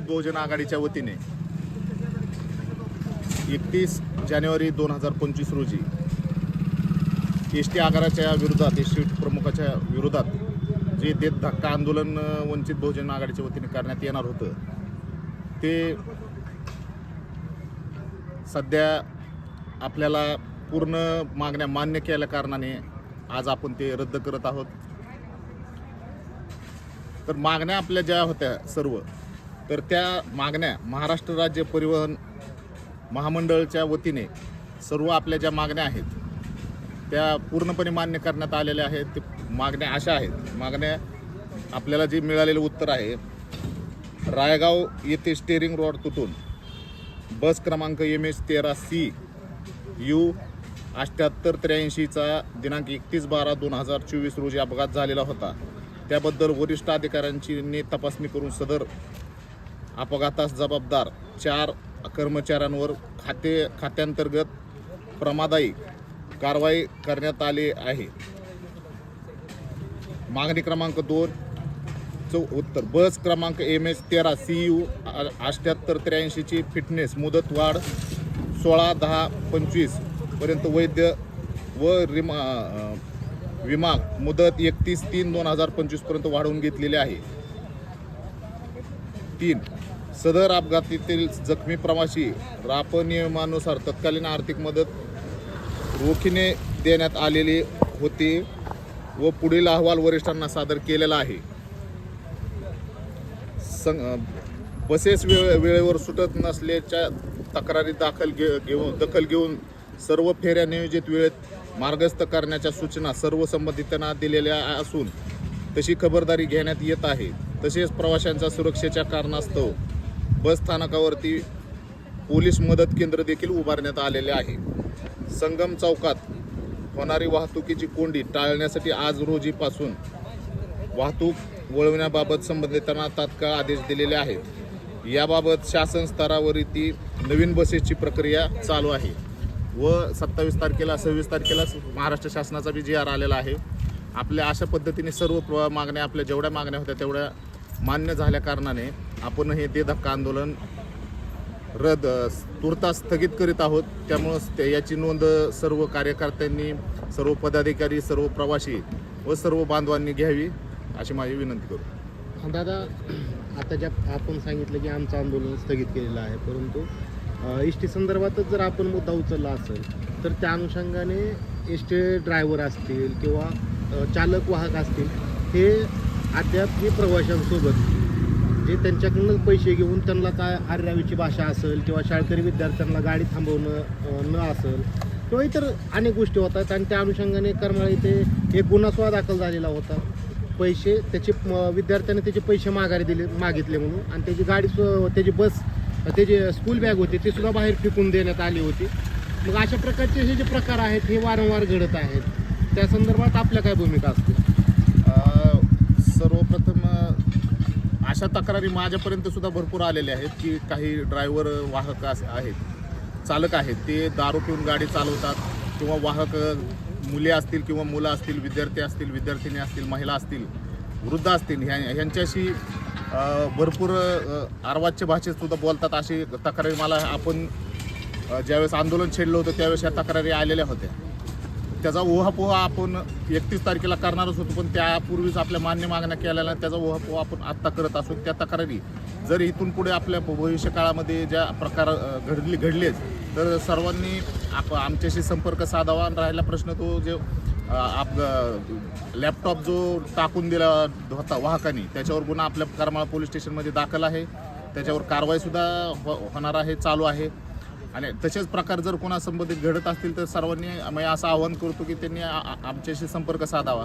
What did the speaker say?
बहुजन आघाडीच्या वतीने एकतीस जानेवारी दोन हजार पंचवीस रोजी एस टी आगाराच्या विरोधात एस टी प्रमुखाच्या विरोधात जे देत धक्का आंदोलन वंचित बहुजन आघाडीच्या वतीने करण्यात येणार होतं ते सध्या आपल्याला पूर्ण मागण्या मान्य केल्या कारणाने आज आपण ते रद्द करत आहोत. तर मागण्या आपल्या ज्या होत्या सर्व तर त्या मागण्या महाराष्ट्र राज्य परिवहन महामंडळाच्या वतीने सर्व आपल्या ज्या मागण्या आहेत त्या पूर्णपणे मान्य करण्यात आलेल्या आहेत. ते मागण्या अशा आहेत. मागण्या आपल्याला जे मिळालेलं उत्तर आहे रायगाव येथे स्टेअरिंग रॉड तुटून बस क्रमांक एम एच तेरा सी यू अठ्ठ्याहत्तर त्र्याऐंशीचा दिनांक एकतीस बारा दोन हजार चोवीस रोजी अपघात झालेला होता. त्याबद्दल वरिष्ठ अधिकाऱ्यांची ने तपासणी करून सदर अपघातास जबाबदार चार कर्मचाऱ्यांवर खाते खात्यांतर्गत प्रमादायी कारवाई करण्यात आली आहे. मागणी क्रमांक दोन चौ उत्तर. बस क्रमांक एम एच तेरा सी यू अठ्ठ्याहत्तर त्र्याऐंशीची फिटनेस मुदत वाढ सोळा दहा पंचवीसपर्यंत वैद्य व रिमा विमा मुदत एकतीस तीन दोन हजार पंचवीसपर्यंत वाढवून घेतलेली आहे. तीन सदर अपघातातील जखमी प्रवासी राप नियमानुसार तत्कालीन आर्थिक मदत रोखीने देण्यात आलेली होती व पुढील अहवाल वरिष्ठांना सादर केलेला आहे. सं बसेस वेळ वेळेवर सुटत नसल्याच्या तक्रारी दाखल घे घेऊन दखल घेऊन सर्व फेऱ्या नियोजित वेळेत मार्गस्थ करण्याच्या सूचना सर्व संबंधितांना दिलेल्या असून तशी खबरदारी घेण्यात येत आहे. तसेच प्रवाशांच्या सुरक्षेच्या कारणास्तव बस स्थानकावरती पोलीस मदत केंद्र देखील उभारण्यात आलेले आहे. संगम चौकात होणारी वाहतुकीची कोंडी टाळण्यासाठी आज रोजीपासून वाहतूक वळवण्याबाबत संबंधितांना तात्काळ आदेश दिलेले आहेत. याबाबत शासन स्तरावरील ती नवीन बसेसची प्रक्रिया चालू आहे व सत्तावीस तारखेला सव्वीस तारखेला महाराष्ट्र शासनाचा बी जी आर आलेला आहे. आपल्या अशा पद्धतीने सर्व प्र मागण्या आपल्या जेवढ्या मागण्या होत्या तेवढ्या मान्य झाल्या कारणाने आपण हे दे धक्का आंदोलन रद्द तुर्तास स्थगित करीत आहोत. त्यामुळं ते- याची नोंद सर्व कार्यकर्त्यांनी सर्व पदाधिकारी सर्व प्रवासी व सर्व बांधवांनी घ्यावी अशी माझी विनंती करू. दादा आता ज्या आपण सांगितलं की आमचं आंदोलन स्थगित केलेलं आहे परंतु एस टी संदर्भातच जर आपण मुद्दा उचलला असेल तर त्या अनुषंगाने एस टी ड्रायव्हर असतील किंवा चालक वाहक असतील हे अद्याप हे प्रवाशांसोबत म्हणजे जे त्यांच्याकडून पैसे घेऊन त्यांना काय आर्यावीची भाषा असेल किंवा शाळकरी विद्यार्थ्यांना गाडी थांबवणं न असेल किंवा इतर अनेक गोष्टी होतात आणि त्या अनुषंगाने करमाळा इथे एक गुन्हासुद्धा दाखल झालेला होता. पैसे त्याचे विद्यार्थ्याने त्याचे पैसे माघारी दिले मागितले म्हणून आणि त्याची गाडी त्याची बस त्याची स्कूल बॅग होती ती सुद्धा बाहेर फेकून देण्यात आली होती. मग अशा प्रकारचे हे जे प्रकार आहेत हे वारंवार घडत आहेत. त्या संदर्भात आपल्या काय भूमिका असतात? अशा तक्रारी माझ्यापर्यंत सुद्धा भरपूर आलेल्या आहेत की काही ड्रायव्हर वाहक अस- आहेत चालक आहेत ते दारू पिऊन गाडी चालवतात किंवा वाहक मुले असतील किंवा मुलं असतील विद्यार्थी असतील विद्यार्थिनी असतील महिला असतील वृद्ध असतील ह्या ह्यांच्याशी भरपूर अ, भाषेतसुद्धा भाषेत सुद्धा बोलतात अशी तक्रारी मला आपण ज्यावेळेस आंदोलन छेडलं होतं त्यावेळेस या तक्रारी आलेल्या होत्या. त्याचा ओहापोह आपण एकतीस तारखेला करणारच होतो पण त्यापूर्वीच आपल्या मान्य मागण्या केलेल्या त्याचा ओहापोह आपण आत्ता करत असू. त्या तक्रारी जर इथून पुढे आपल्या भविष्य काळामध्ये ज्या प्रकार घडली घडलेच तर सर्वांनी आप आमच्याशी संपर्क साधावा आणि राहिला प्रश्न तो जे आप लॅपटॉप जो टाकून दिला होता वाहकाने त्याच्यावर गुन्हा आपल्या करमाळा पोलीस स्टेशनमध्ये दाखल आहे. त्याच्यावर कारवाईसुद्धा हो होणार आहे चालू आहे. आणि तसेच प्रकार जर कोणा संबंधित घडत असतील तर सर्वांनी म्हणजे असं आवाहन करतो की त्यांनी आमच्याशी संपर्क साधावा.